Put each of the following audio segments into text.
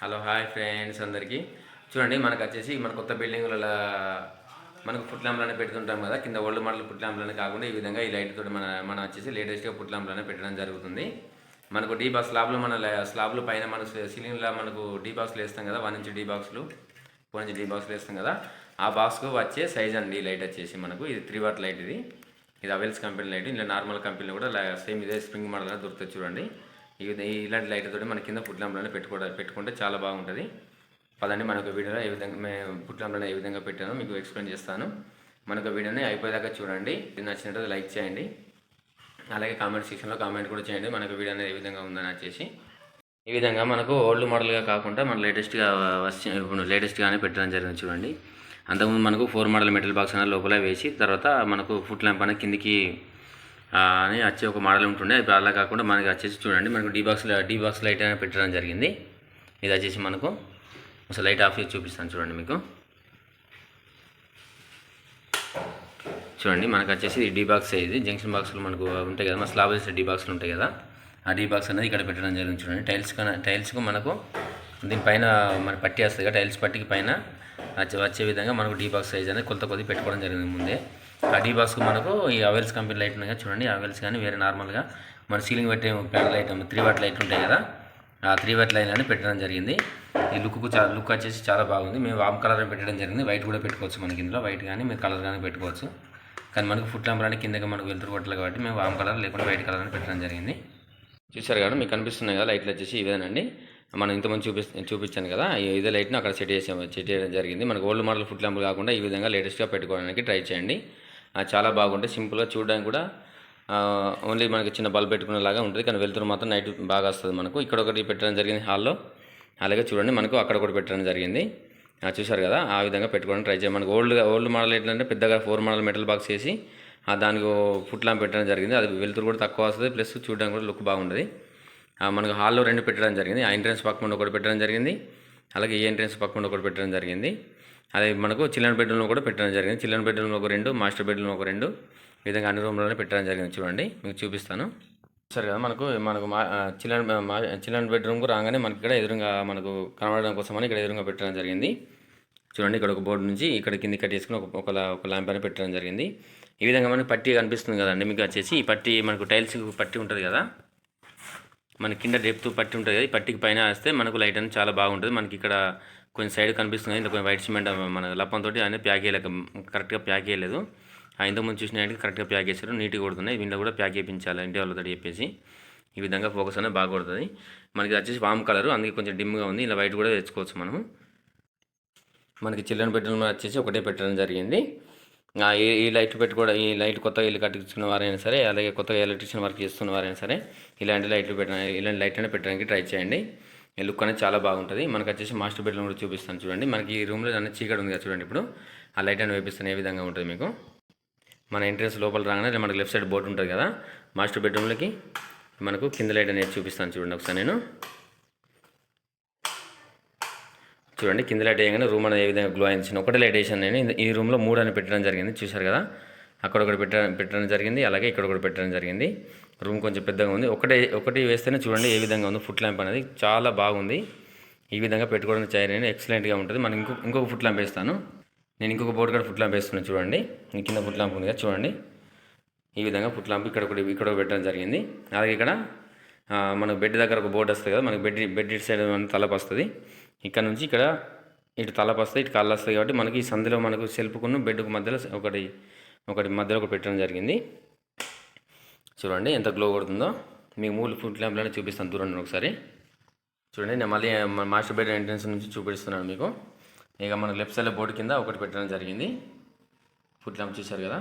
Hello hi friends అందరికీ. చూడండి మనకు వచ్చేసి మన కొత్త బిల్డింగ్ల మనకు ఫుట్ ల్యాంప్లనే పెడుతుంటాం కదా కింద ఓల్డ్ మోడల్ ఫుట్ ల్యాంప్లనే కాకుండా ఈ విధంగా ఈ లైట్ తోటి మన మనం వచ్చేసి లేటెస్ట్గా ఫుట్ ల్యాంప్లనే పెట్టడం జరుగుతుంది. మనకు డీ బాక్స్ స్లాబ్లు మన స్లాబ్లు పైన మన సీలింగ్లో మనకు డీ బాక్స్లు వేస్తాం కదా వన్ ఇంచ్ డీ బాక్స్లు ఫోర్ ఇంచ్ డీ బాక్స్లు వేస్తాం కదా ఆ బాక్స్కు వచ్చే సైజ్ అండి లైట్ వచ్చేసి మనకు. ఇది త్రీ వాట్ లైట్ ఇది. ఇది అవెల్స్ కంపెనీ లైట్ ఇలా నార్మల్ కంపెనీలో కూడా సేమ్ ఇదే స్ప్రింగ్ మోడల్ దొరుకుతుంది చూడండి. ఇలాంటి లైట్ తోటి మన కింద ఫుడ్ ల్యాంప్లోనే పెట్టుకోవడం పెట్టుకుంటే చాలా బాగుంటుంది. పదండి మనకు వీడియోలో ఏ విధంగా మేము ఫుడ్ ఏ విధంగా పెట్టానో మీకు ఎక్స్ప్లెయిన్ చేస్తాను. మనకు వీడియోని అయిపోయేదాకా చూడండి. ఇది నచ్చినట్టు లైక్ చేయండి. అలాగే కామెంట్ సెక్షన్లో కామెంట్ కూడా చేయండి. మనకు వీడియో అనేది ఏ విధంగా ఉందని వచ్చేసి. ఈ విధంగా మనకు ఓల్డ్ మోడల్గా కాకుండా మన లేటెస్ట్గా వచ్చి ఇప్పుడు లేటెస్ట్గానే పెట్టడం జరిగింది చూడండి. అంతకుముందు మనకు ఫోర్ మోడల్ మెటల్ బాక్స్ అనేది లోపల వేసి తర్వాత మనకు ఫుట్ ల్యాంప్ అనేది కిందికి అని వచ్చే ఒక మోడల్ ఉంటుండే. ఇప్పుడు అలా కాకుండా మనకి వచ్చేసి చూడండి. మనకు D box D box light అనేది పెట్టడం జరిగింది. ఇది వచ్చేసి మనకు అసలు లైట్ ఆఫ్ చేసి చూపిస్తాను చూడండి మీకు. చూడండి మనకు వచ్చేసి డీ బాక్స్ ఇది. జంక్షన్ బాక్స్లు మనకు ఉంటాయి కదా. మన స్లాబ్ వేసే డీ బాక్స్లు ఉంటాయి కదా. ఆ డీ బాక్స్ అనేది ఇక్కడ పెట్టడం జరిగింది చూడండి. టైల్స్ టైల్స్కు మనకు దీనిపైన మన పట్టి వస్తుంది కదా. టైల్స్ పట్టికి పైన వచ్చే వచ్చే విధంగా మనకు డీ బాక్స్ సైజ్ అనేది కొత్త కొద్ది పెట్టుకోవడం జరిగింది ముందే. ఆ డీ మనకు ఈ అవెల్స్ కంపెనీ లైట్ ఉన్నాయి చూడండి అవెల్స్ కానీ వేరే నార్మల్గా. మన సీలింగ్ పెట్టే panel light three watt light ఉంటాయి కదా. ఆ త్రీ వాట్ లైన్ అని పెట్టడం జరిగింది. ఈ లుక్కు చాలా లుక్ వచ్చేసి చాలా బాగుంది. మేము వామ్ కలర్ పెట్టడం జరిగింది. వైట్ కూడా పెట్టుకోవచ్చు మనకి ఇందులో. వైట్ కానీ మీరు కలర్ కానీ పెట్టుకోవచ్చు. కానీ మనకు ఫుట్ ల్యాంప్ అంటే కిందకి మనకు వెళ్తురు కొట్టలేదు కాబట్టి మేము వామ్ కలర్ లేకుండా వైట్ కలర్ అని పెట్టడం జరిగింది. చూసారు కదా మీకు కనిపిస్తున్నాయి కదా లైట్లు వచ్చేసి ఇవేనండి. మనం ఇంతమంది చూపి చూపించాను కదా ఇదే లైట్ని అక్కడ సెట్ చేసాము సెట్ చేయడం జరిగింది. మనకు ఓల్డ్ మోడల్ ఫుట్ ల్యాంపులు కాకుండా ఈ విధంగా లేటెస్ట్గా పెట్టుకోవడానికి ట్రై చేయండి. చాలా బాగుంటాయి. సింపుల్గా చూడడానికి కూడా ఓన్లీ మనకి చిన్న బల్బ్ పెట్టుకునేలాగా ఉంటుంది. కానీ వెళ్తున్న మాత్రం నైట్ బాగా వస్తుంది మనకు. ఇక్కడ ఒకటి పెట్టడం జరిగింది హాల్లో అలాగే చూడండి మనకు అక్కడ ఒకటి పెట్టడం జరిగింది. చూసారు చూశారు కదా? ఆ విధంగా పెట్టుకోవడానికి ట్రై చేయండి. మనకు ఓల్డ్ ఓల్డ్ మోడల్ ఏంటంటే పెద్దగా ఫోర్ మోడల్ మెటల్ బాక్స్ వేసి ఆ దానికి ఫుట్ ల్యాంప్ పెట్టడం జరిగింది. అది వెలుతురు కూడా తక్కువ వస్తుంది. ప్లస్ చూడడానికి కూడా లుక్ బాగుంటుంది. ఆ, మనకు హాల్లో రెండు పెట్టడం జరిగింది. ఆ ఎంట్రన్స్ పక్కన ఒకటి పెట్టడం జరిగింది. అలాగే ఈ ఎంట్రన్స్ పక్కన ఒకటి పెట్టడం జరిగింది. అదే మనకు చిల్డ్రన్ బెడ్రూమ్లో కూడా పెట్టడం జరిగింది. చిల్డ్రన్ బెడ్రూమ్లో ఒక రెండు మాస్టర్ బెడ్రూమ్లో ఒక రెండు ఈ విధంగా అన్ని రూమ్లోనే పెట్టడం జరిగింది. చూడండి మీకు చూపిస్తాను. సరే కదా మనకు మనకు మా చిల్డ్రన్ మా చిల్డ్రన్ బెడ్రూమ్కు రాగానే మనకి ఇక్కడ ఎదురుగా మనకు కనబడడం కోసమని ఇక్కడ ఎదురుగా పెట్టడం జరిగింది. చూడండి ఇక్కడ ఒక బోర్డు నుంచి ఇక్కడ కింది కట్టేసుకుని ఒక ఒక ఒక ల్యాంప్ అని పెట్టడం జరిగింది. ఈ విధంగా మనకి పట్టి కనిపిస్తుంది కదండి మీకు వచ్చేసి ఈ పట్టి మనకు టైల్స్ పట్టి ఉంటుంది కదా. మన కింద డెప్త్ పట్టి ఉంటుంది కదా ఈ పట్టికి పైన వేస్తే మనకు లైట్ అనేది చాలా బాగుంటుంది. మనకి ఇక్కడ కొంచెం సైడ్ కనిపిస్తుంది కదా, ఇంత కొంచెం వైట్ సిమెంట్ మన లప్పంతో అనేది ప్యాక్ చేయలేక కరెక్ట్గా ప్యాక్ చేయలేదు. ఆ ఇంతకుముందు చూసినట్టు కరెక్ట్గా ప్యాక్ చేశారు. నీట్గా కొడుతున్నాయి. వీళ్ళు కూడా ప్యాక్ చేయించాలి. ఇంటి వాళ్ళతో చెప్పేసి ఈ విధంగా ఫోకస్ అనేది బాగా కొడుతుంది. మనకి వచ్చేసి వామ్ కలర్. అందుకే కొంచెం డిమ్గా ఉంది. ఇలా వైట్ కూడా తెచ్చుకోవచ్చు మనము. మనకి చిల్డ్రన్ బెడ్రూమ్ వచ్చేసి ఒకటే పెట్టడం జరిగింది. ఈ లైట్ లైట్ కూడా ఈ లైట్ కొత్తగా ఇల్లు కట్టించుకున్న వారైనా సరే అలాగే కొత్తగా ఎలక్ట్రిషియన్ వర్క్ చేస్తున్న వారైనా సరే ఇలాంటి లైట్లు పెట్ట ఇలాంటి లైట్ అయినా పెట్టడానికి ట్రై చేయండి. లుక్ అనేది చాలా బాగుంటుంది. మనకు వచ్చేసి మాస్టర్ బెడ్రూమ్ కూడా చూపిస్తాను చూడండి. మనకి ఈ రూమ్లో అన్న చీకటి ఉంది కదా చూడండి ఇప్పుడు. ఆ లైట్ అని వేపిస్తాను. ఏ విధంగా ఉంటుంది మీకు? మన ఎంట్రెన్స్ లోపల రాగానే మనకి లెఫ్ట్ సైడ్ బోర్డు ఉంటుంది కదా. మాస్టర్ బెడ్రూమ్లోకి మనకు కింద లైట్ అనేది చూపిస్తాను చూడండి ఒకసారి నేను. చూడండి కింద లైట్ వేయగానే రూమ్ అనేది ఏ విధంగా గ్లో అయింది. ఒకటే లైట్ వేసాను నేను. ఈ రూమ్లో మూడు అని పెట్టడం జరిగింది. చూశారు కదా? అక్కడ ఒకటి పెట్టడం పెట్టడం జరిగింది. అలాగే ఇక్కడ ఒకటి పెట్టడం జరిగింది. రూమ్ కొంచెం పెద్దగా ఉంది. ఒకటే ఒకటి వేస్తేనే చూడండి ఏ విధంగా ఉంది. ఫుట్ ల్యాంప్ అనేది చాలా బాగుంది. ఈ విధంగా పెట్టుకోవడానికి చేయని ఎక్సలెంట్గా ఉంటుంది. మనం ఇంకో ఇంకొక ఫుట్ ల్యాంప్ వేస్తాను. నేను ఇంకొక బోర్డు కూడా ఫుట్ ల్యాంప్ వేస్తున్నాను చూడండి. ఈ కింద ఫుట్ ల్యాంప్ ఉంది కదా చూడండి. ఈ విధంగా ఫుట్ ల్యాంప్ ఇక్కడ ఒకటి ఇక్కడ ఒకటి పెట్టడం జరిగింది. అలాగే ఇక్కడ మన మనకు బెడ్ దగ్గర ఒక బోర్డు వస్తుంది కదా. మనకి బెడ్ బెడ్ ఇటు సైడ్ తలపు వస్తుంది. ఇక్కడ నుంచి ఇక్కడ ఇటు తలపు వస్తుంది ఇటు కళ్ళు వస్తుంది కాబట్టి మనకి ఈ సందులో మనకు సెల్ఫ్కును బెడ్కు మధ్యలో ఒకటి ఒకటి మధ్యలో ఒకటి పెట్టడం జరిగింది. చూడండి ఎంత గ్లో కొడుతుందో. మీకు మూడు ఫుట్ ల్యాంప్లోనే చూపిస్తాను దూరండి ఒకసారి. చూడండి నేను మళ్ళీ మాస్టర్ బెడ్ ఎంట్రన్స్ నుంచి చూపిస్తున్నాను మీకు. ఇక మనకు లెఫ్ట్ సైడ్లో బోర్డు కింద ఒకటి పెట్టడం జరిగింది. ఫుట్ ల్యాంప్ చూశారు కదా.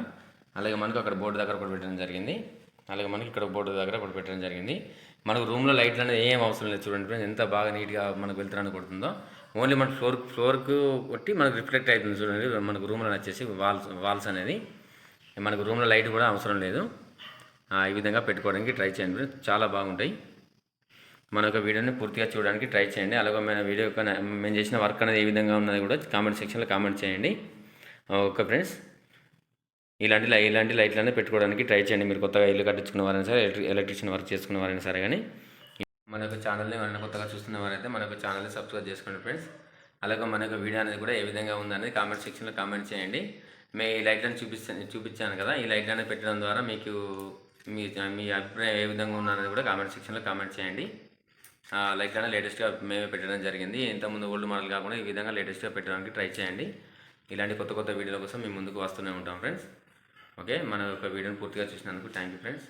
అలాగే మనకు అక్కడ బోర్డు దగ్గర ఒకటి పెట్టడం జరిగింది. అలాగే మనకి ఇక్కడ బోర్డు దగ్గర ఒకటి పెట్టడం జరిగింది. మనకు రూమ్లో లైట్లు అనేది ఏం అవసరం లేదు చూడండి ఫ్రెండ్స్ ఎంత బాగా నీట్గా మనకు వెళ్తారని కొడుతుందో. ఓన్లీ మన ఫ్లోర్ ఫ్లోర్కు కొట్టి మనకు రిఫ్లెక్ట్ అవుతుంది చూడండి. మనకు రూమ్లో వచ్చేసి వాల్స్ వాల్స్ అనేది. మనకు రూమ్లో లైట్ కూడా అవసరం లేదు. ఈ విధంగా పెట్టుకోవడానికి ట్రై చేయండి. ఫ్రెండ్స్ చాలా బాగుంటాయి. మన యొక్క వీడియోని పూర్తిగా చూడడానికి ట్రై చేయండి. అలాగే మన వీడియో యొక్క మేము చేసిన వర్క్ అనేది ఏ విధంగా ఉన్నది కూడా కామెంట్ సెక్షన్లో కామెంట్ చేయండి. Okay friends. ఇలాంటి ఇలాంటి లైట్లనే పెట్టుకోవడానికి ట్రై చేయండి. మీరు కొత్తగా ఇల్లు కట్టించుకున్న వారైనా సరే ఎలక్ట్రి ఎలక్ట్రిషియన్ వర్క్ చేసుకున్న వారైనా సరే కానీ మన యొక్క ఛానల్ని మన కొత్తగా చూస్తున్న వారైతే మన యొక్క ఛానల్ని సబ్స్క్రైబ్ చేసుకోండి ఫ్రెండ్స్. అలాగే మన యొక్క వీడియో అనేది కూడా ఏ విధంగా ఉందనేది కామెంట్ సెక్షన్లో కామెంట్ చేయండి. మేము ఈ లైట్లను చూపిస్తాను చూపించాను కదా ఈ లైట్ పెట్టడం ద్వారా మీకు మీ మీ అభిప్రాయం ఏ విధంగా ఉన్నారని కూడా కామెంట్ సెక్షన్లో కామెంట్ చేయండి. లైక్ లైట్ లేటెస్ట్గా మేమే పెట్టడం జరిగింది. ఇంతకుముందు ఓల్డ్ మోడల్ కాకుండా ఈ విధంగా లేటెస్ట్గా పెట్టడానికి ట్రై చేయండి. ఇలాంటి కొత్త కొత్త వీడియోల కోసం మేము ముందుకు వస్తూనే ఉంటాం ఫ్రెండ్స్ ఓకే మన యొక్క వీడియోని పూర్తిగా చూసినందుకు థ్యాంక్ యూ ఫ్రెండ్స్